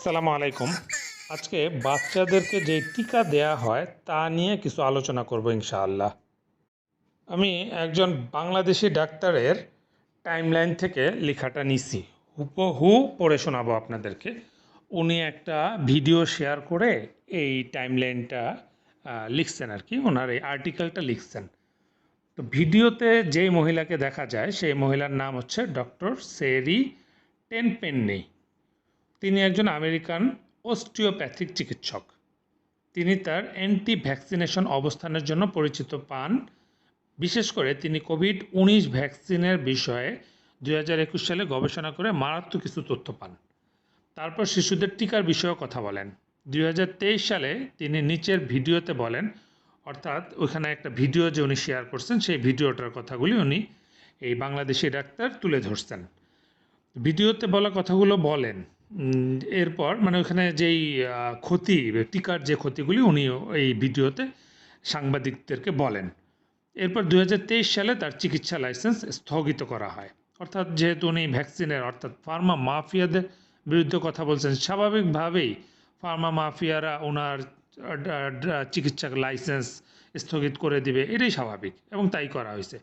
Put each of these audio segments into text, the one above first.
আসসালামু আলাইকুম। আজকে বাচ্চাদেরকে যে টিকা দেয়া হয়, তা নিয়ে কিছু আলোচনা করব ইনশাআল্লাহ। আমি একজন বাংলাদেশি ডাক্তারের টাইমলাইন থেকে লেখাটা নিছি। হুবহু পড়ে শোনাবো আপনাদেরকে। উনি একটা ভিডিও শেয়ার করে এই টাইমলাইনটা লিখছেন আর কি। ওনার এই আর্টিকেলটা লিখছেন। তো ভিডিওতে যেই মহিলাকে দেখা যায়, সেই মহিলার নাম হচ্ছে ডক্টর সেরি টেনপেন্নি। তিনি একজন আমেরিকান অস্টিওপ্যাথিক চিকিৎসক। তিনি তার অ্যান্টি ভ্যাকসিনেশন অবস্থানের জন্য পরিচিত পান। বিশেষ করে তিনি কোভিড উনিশ ভ্যাকসিনের বিষয়ে দুই হাজার একুশ সালে গবেষণা করে মারাত্মক কিছু তথ্য পান। তারপর শিশুদের টিকার বিষয়েও কথা বলেন। দুই হাজার তেইশ সালে তিনি নিচের ভিডিওতে বলেন, অর্থাৎ ওখানে একটা ভিডিও যে উনি শেয়ার করছেন, সেই ভিডিওটার কথাগুলি উনি এই বাংলাদেশি ডাক্তার তুলে ধরছেন। ভিডিওতে বলা কথাগুলো বলেন এরপর মানে ওখানে যেই ক্ষতি টিকার যে ক্ষতিগুলি উনি এই ভিডিওতে সাংবাদিকদেরকে বলেন। এরপর দু হাজার তেইশ সালে তার চিকিৎসা লাইসেন্স স্থগিত করা হয়। অর্থাৎ যেহেতু উনি ভ্যাকসিনের, অর্থাৎ ফার্মা মাফিয়াদের বিরুদ্ধে কথা বলছেন, স্বাভাবিকভাবেই ফার্মা মাফিয়ারা ওনার চিকিৎসা লাইসেন্স স্থগিত করে দিবে, এটাই স্বাভাবিক এবং তাই করা হয়েছে।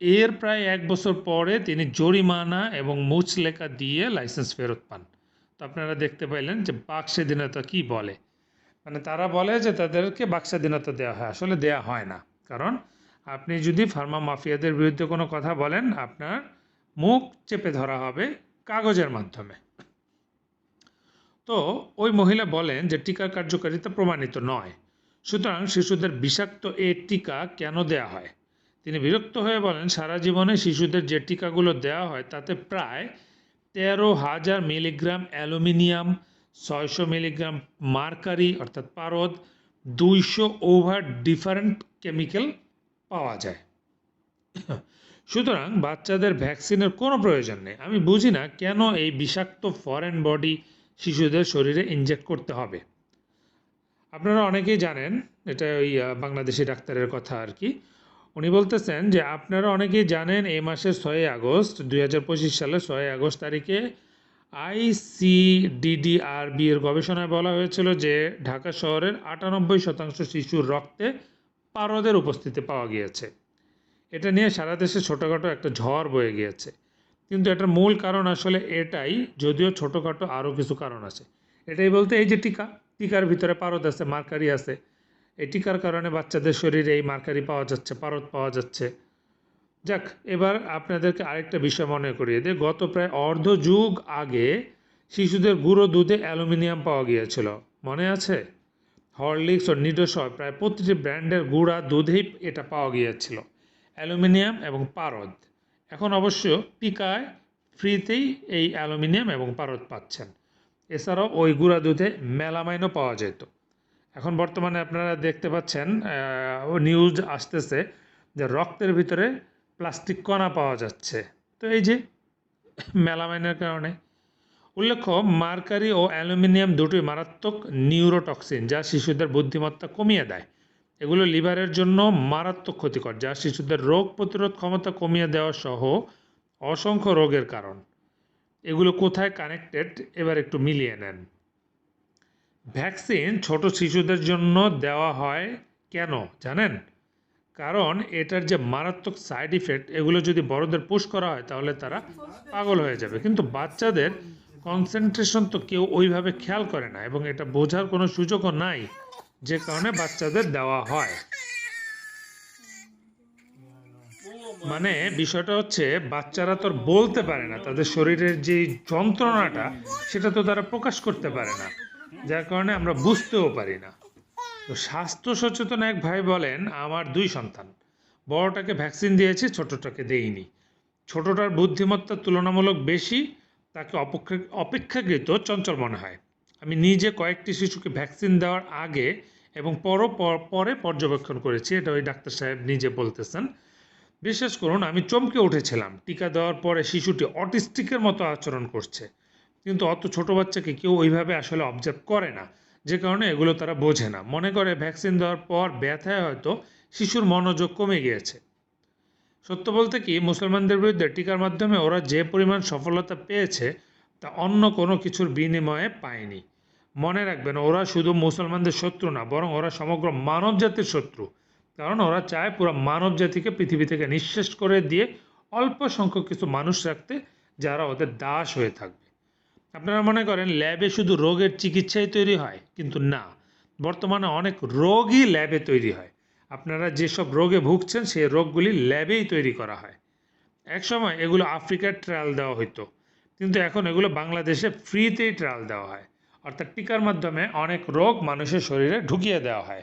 এর প্রায় এক বছর পরে তিনি জরিমানা এবং মুচলেখা দিয়ে লাইসেন্স ফেরত পান। তো আপনারা দেখতে পাইলেন যে বাক স্বাধীনতা কী বলে? মানে তারা বলে যে তাদেরকে বাক স্বাধীনতা দেওয়া হয়। আসলে দেওয়া হয় না। কারণ আপনি যদি ফার্মা মাফিয়াদের বিরুদ্ধে কোনো কথা বলেন, আপনার মুখ চেপে ধরা হবে কাগজের মাধ্যমে। তো ওই মহিলা বলেন যে টিকার কার্যকারিতা প্রমাণিত নয়। সুতরাং শিশুদের বিষাক্ত এ টিকা কেন দেয়া হয়? তিনি বিরক্ত হয়ে বলেন, সারা জীবনে শিশুদের যে টিকাগুলো দেওয়া হয়, তাতে প্রায় তেরো হাজার মিলিগ্রাম অ্যালুমিনিয়াম, ছয়শো মিলিগ্রাম মার্কারি অর্থাৎ পারদ, দুইশো ওভার ডিফারেন্ট কেমিক্যাল পাওয়া যায়। সুতরাং বাচ্চাদের ভ্যাকসিনের কোনো প্রয়োজন নেই। আমি বুঝি না কেন এই বিষাক্ত ফরেন বডি শিশুদের শরীরে ইনজেক্ট করতে হবে। আপনারা অনেকেই জানেন, এটা ওই বাংলাদেশি ডাক্তারের কথা আর কি উনি বলতেছেন যে আপনারা অনেকেই জানেন এই মাসের ছয়ই আগস্ট, দুই হাজার পঁচিশ সালের ছয়ই আগস্ট তারিখে আইসিডিডিআরবি এর গবেষণায় বলা হয়েছিল যে ঢাকা শহরের আটানব্বই শতাংশ শিশুর রক্তে পারদের উপস্থিতি পাওয়া গিয়েছে। এটা নিয়ে সারা দেশে ছোটোখাটো একটা ঝড় বয়ে গিয়েছে। কিন্তু এটার মূল কারণ আসলে এটাই, যদিও ছোটোখাটো আরও কিছু কারণ আছে। এটাই বলতে এই যে টিকা, টিকার ভিতরে পারদ আছে, মার্কারি আছে এই টিকার কারণে বাচ্চাদের শরীরে এই মার্কারি পাওয়া যাচ্ছে, পারদ পাওয়া যাচ্ছে। যাক, এবার আপনাদেরকে আরেকটা বিষয় মনে করিয়ে দিই। গত প্রায় অর্ধ যুগ আগে শিশুদের গুঁড়ো দুধে অ্যালুমিনিয়াম পাওয়া গিয়েছিল। মনে আছে? হরলিক্স ও নিডোসয় প্রায় প্রতিটি ব্র্যান্ডের গুঁড়া দুধেই এটা পাওয়া গিয়েছিল। অ্যালুমিনিয়াম এবং পারদ। এখন অবশ্য টিকায় ফ্রিতেই এই অ্যালুমিনিয়াম এবং পারদ পাচ্ছেন। এছাড়াও ওই গুঁড়া দুধে মেলামাইনও পাওয়া যেত। এখন বর্তমানে আপনারা দেখতে পাচ্ছেন নিউজ আসতেছে যে রক্তের ভিতরে প্লাস্টিক কণা পাওয়া যাচ্ছে। তো এই যে মেলামাইনের কারণে। উল্লেখ্য, মার্কারি ও অ্যালুমিনিয়াম দুটোই মারাত্মক নিউরোটক্সিন যা শিশুদের বুদ্ধিমত্তা কমিয়ে দেয়। এগুলো লিভারের জন্য মারাত্মক ক্ষতিকর, যা শিশুদের রোগ প্রতিরোধ ক্ষমতা কমিয়ে দেওয়া সহ অসংখ্য রোগের কারণ। এগুলো কোথায় কানেক্টেড এবার একটু মিলিয়ে নেন। ভ্যাকসিন ছোট শিশুদের জন্য দেওয়া হয় কেন জানেন? কারণ এটার যে মারাত্মক সাইড ইফেক্ট, এগুলো যদি বড়দের পুশ করা হয় তাহলে তারা পাগল হয়ে যাবে। কিন্তু বাচ্চাদের কনসেন্ট্রেশন তো কেউ ওইভাবে খেয়াল করে না এবং এটা বোঝার কোনো সুযোগও নাই যে কারণে বাচ্চাদের দেওয়া হয়। মানে বিষয়টা হচ্ছে বাচ্চারা তো বলতে পারে না, তাদের শরীরের যে যন্ত্রণাটা সেটা তো তারা প্রকাশ করতে পারে না। যার কারণে আমরা বুঝতেও পারি না। তো স্বাস্থ্য সচেতন এক ভাই বলেন, আমার দুই সন্তান। বড়টাকে ভ্যাকসিন দিয়েছি, ছোটটাকে দেইনি। ছোটটার বুদ্ধিমত্তা তুলনামূলক বেশি, তাকে অপেক্ষা, অপেক্ষাকৃত চঞ্চল মনে হয়। আমি নিজে কয়েকটি শিশুকে ভ্যাকসিন দেওয়ার আগে এবং পরও পর- পরে পর্যবেক্ষণ করেছি। এটা ওই ডাক্তার সাহেব নিজে বলতেছেন। বিশ্বাস করুন, আমি চমকে উঠেছিলাম। টিকা দেওয়ার পরে শিশুটি অটিস্টিকের মতো আচরণ করছে। কিন্তু অত ছোট বাচ্চাকে কেউ ওইভাবে আসলে অবজার্ভ করে না। যে কারণে এগুলো তারা বোঝে না। মনে করে ভ্যাকসিন দেওয়ার পর ব্যথায় হয়তো শিশুর মনোযোগ কমে গিয়েছে। সত্য বলতে কি, মুসলমানদের বিরুদ্ধে টিকার মাধ্যমে ওরা যে পরিমাণ সফলতা পেয়েছে, তা অন্য কোনো কিছুর বিনিময়ে পায়নি। মনে রাখবেন, ওরা শুধু মুসলমানদের শত্রু না, বরং ওরা সমগ্র মানব জাতির শত্রু। কারণ ওরা চায় পুরো মানব জাতিকে পৃথিবী থেকে নিঃশেষ করে দিয়ে অল্প সংখ্যক কিছু মানুষ রাখতে, যারা ওদের দাস হয়ে থাকবে। আপনারা মনে করেন, ল্যাবে শুধু রোগের চিকিৎসাই তৈরি হয়, কিন্তু না। বর্তমানে অনেক রোগই ল্যাবে তৈরি হয়। আপনারা যেসব রোগে ভুগছেন, সেই রোগগুলি ল্যাবেই তৈরি করা হয়। একসময় এগুলো আফ্রিকার ট্রায়াল দেওয়া হতো কিন্তু এখন এগুলো বাংলাদেশে ফ্রিতেই ট্রায়াল দেওয়া হয়। অর্থাৎ টিকার মাধ্যমে অনেক রোগ মানুষের শরীরে ঢুকিয়ে দেওয়া হয়।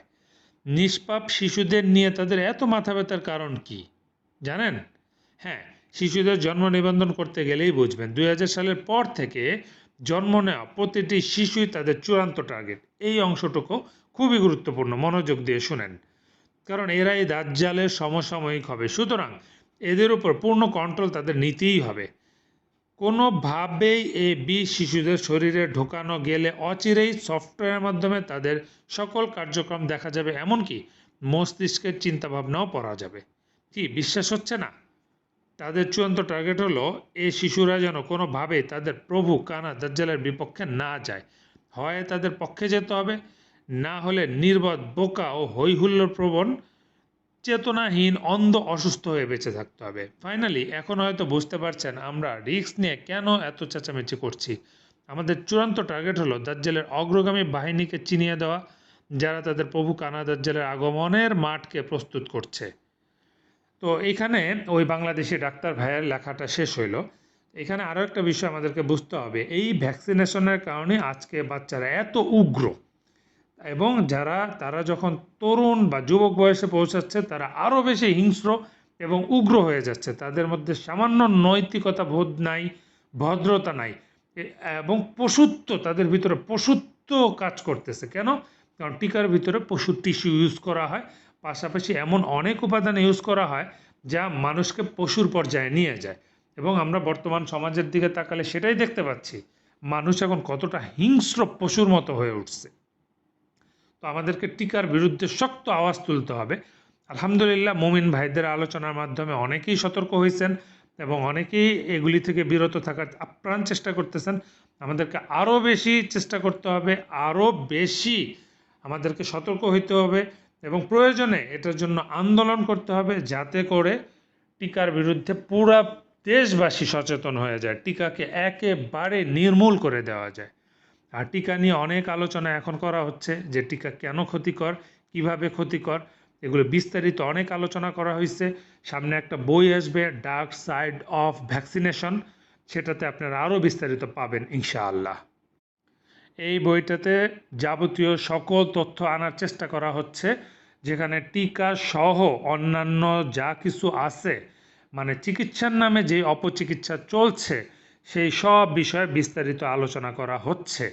নিষ্পাপ শিশুদের নিয়ে তাদের এত মাথা ব্যথার কারণ কি, জানেন? হ্যাঁ শিশুদের জন্ম নিবন্ধন করতে গেলেই বুঝবেন। দুই হাজার সালের পর থেকে জন্ম নেওয়া প্রতিটি শিশুই তাদের চূড়ান্ত টার্গেট এই অংশটুকু খুবই গুরুত্বপূর্ণ, মনোযোগ দিয়ে শুনেন। কারণ এরাই দাজ্জালের সমসাময়িক হবে। সুতরাং এদের উপর পূর্ণ কন্ট্রোল তাদের নিতেই হবে। কোনোভাবেই এই বিষ শিশুদের শরীরে ঢোকানো গেলে অচিরেই সফটওয়্যারের মাধ্যমে তাদের সকল কার্যক্রম দেখা যাবে। এমনকি মস্তিষ্কের চিন্তাভাবনাও পড়া যাবে। কি, বিশ্বাস হচ্ছে না? তাদের চূড়ান্ত টার্গেট হলো, এই শিশুরা যেন কোনোভাবে তাদের প্রভু কানা দাজ্জালের বিপক্ষে না যায়। হয় তাদের পক্ষে যেতে হবে, না হলে নির্বোধ, বোকা ও হৈহুল্লোর প্রবণ চেতনাহীন, অন্ধ, অসুস্থ হয়ে বেঁচে থাকতে হবে। ফাইনালি এখন হয়তো বুঝতে পারছেন আমরা রিস্ক নিয়ে কেন এত চেঁচামেচি করছি। আমাদের চূড়ান্ত টার্গেট হলো দাজ্জালের অগ্রগামী বাহিনীকে চিনিয়ে দেওয়া, যারা তাদের প্রভু কানা দাজ্জালের আগমনের মাঠকে প্রস্তুত করছে। তো এইখানে ওই বাংলাদেশি ডাক্তার ভাইয়ের লেখাটা শেষ হইল। এখানে আরও একটা বিষয় আমাদেরকে বুঝতে হবে, এই ভ্যাকসিনেশনের কারণে আজকে বাচ্চারা এত উগ্র এবং যারা, তারা যখন তরুণ বা যুবক বয়সে পৌঁছাচ্ছে, তারা আরও বেশি হিংস্র এবং উগ্র হয়ে যাচ্ছে। তাদের মধ্যে সামান্য নৈতিকতা বোধ নাই, ভদ্রতা নাই এবং পশুত্ব, তাদের ভিতরে পশুত্ব কাজ করতেছে। কেন? কারণ টিকার ভিতরে পশু টিস্যু ইউজ করা হয় পাশাপাশি এমন অনেক উপাদান ইউজ করা হয় যা মানুষকে পশুর পর্যায়ে নিয়ে যায়। এবং আমরা বর্তমান সমাজের দিকে তাকালে সেটাই দেখতে পাচ্ছি, মানুষ এখন কতটা হিংস্র পশুর মতো হয়ে উঠছে। তো আমাদেরকে টিকার বিরুদ্ধে শক্ত আওয়াজ তুলতে হবে। আলহামদুলিল্লাহ মুমিন ভাইদের আলোচনার মাধ্যমে অনেকেই সতর্ক হয়েছেন এবং অনেকেই এগুলি থেকে বিরত থাকার আপ্রাণ চেষ্টা করতেছেন। আমাদেরকে আরও বেশি চেষ্টা করতে হবে, আরও বেশি আমাদেরকে সতর্ক হইতে হবে। এবং প্রয়োজনে এটার জন্য আন্দোলন করতে হবে যাতে করে টিকার বিরুদ্ধে পুরা দেশবাসী সচেতন হয়ে যায়, টিকাকে একেবারে নির্মূল করে দেওয়া যায়। আর টিকা নিয়ে অনেক আলোচনা এখন করা হচ্ছে যে টিকা কেন ক্ষতিকর, কীভাবে ক্ষতিকর, এগুলো বিস্তারিত অনেক আলোচনা করা হয়েছে। সামনে একটা বই আসবে ডার্ক সাইড অফ ভ্যাকসিনেশন সেটাতে আপনারা আরও বিস্তারিত পাবেন, ইনশাআল্লাহ। এই বইটাতে যাবতীয় সকল তথ্য আনার চেষ্টা করা হচ্ছে, যেখানে টিকা সহ অন্যান্য যা কিছু আছে মানে চিকিৎসার নামে যে অপচিকিৎসা চলছে, সেই সব বিষয়ে বিস্তারিত আলোচনা করা হচ্ছে।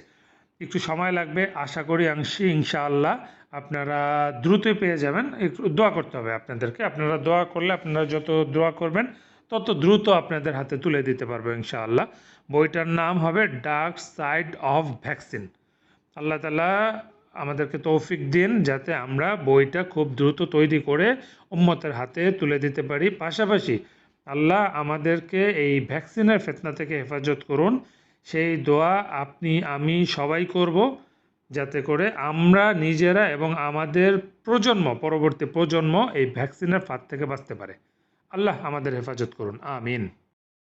একটু সময় লাগবে, আশা করি আংশি ইনশাআল্লাহ আপনারা দ্রুতই পেয়ে যাবেন। একটু দোয়া করতে হবে আপনাদেরকে। আপনারা দোয়া করলে আপনারা যত দোয়া করবেন তত দ্রুত আপনাদের হাতে তুলে দিতে পারব ইনশাআল্লাহ। বইটার নাম হবে ডার্ক সাইড অফ ভ্যাকসিন আল্লাহ তালা আমাদেরকে তৌফিক দিন যাতে আমরা বইটা খুব দ্রুত তৈরি করে উম্মতের হাতে তুলে দিতে পারি। পাশাপাশি আল্লাহ আমাদেরকে এই ভ্যাকসিনের ফেতনা থেকে হেফাজত করুন। সেই দোয়া আপনি, আমি সবাই করব যাতে করে আমরা নিজেরা এবং আমাদের প্রজন্ম, পরবর্তী প্রজন্ম এই ভ্যাকসিনের ফাঁদ থেকে বাঁচতে পারে। আল্লাহ আমাদের হেফাজত করুন আমিন।